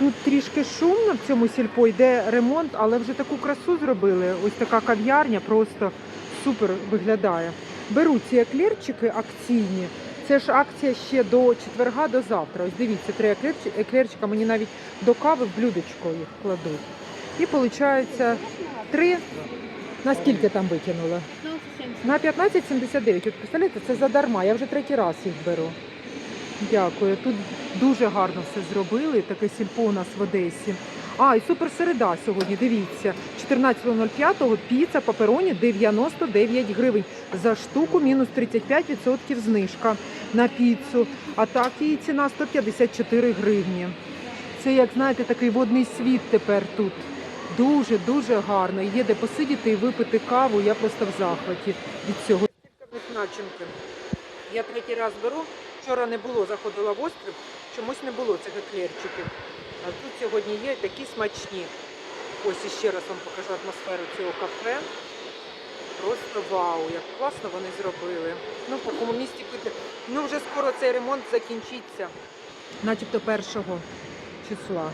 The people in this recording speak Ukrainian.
Тут трішки шумно в цьому сільпо, йде ремонт, але вже таку красу зробили. Ось така кав'ярня просто супер виглядає. Беру ці еклерчики акційні. Це ж акція ще до четверга, до завтра. Ось дивіться, три еклерчика, еклерчика мені навіть до кави в блюдечко їх кладуть. І виходить три. На скільки там викинула? На 15,79. От представляєте, це задарма. Я вже третій раз їх беру. Дякую. Тут дуже гарно все зробили. Таке сільпо у нас в Одесі. А, і супер середа сьогодні. Дивіться, 14.05 піца папероні 99 гривень. За штуку мінус 35% знижка на піцу. А так її ціна 154 гривні. Це, як знаєте, такий водний світ тепер тут. Дуже дуже гарно. Є де посидіти і випити каву. Я просто в захваті від цього. Начинки. Я третій раз беру. Вчора не було, заходила в острів, чомусь не було цих еклерчиків. А тут сьогодні є такі смачні. Ось іще раз вам покажу атмосферу цього кафе. Просто вау, як класно вони зробили. Ну, в такому місті пити. Ну, вже скоро цей ремонт закінчиться. Начебто першого числа.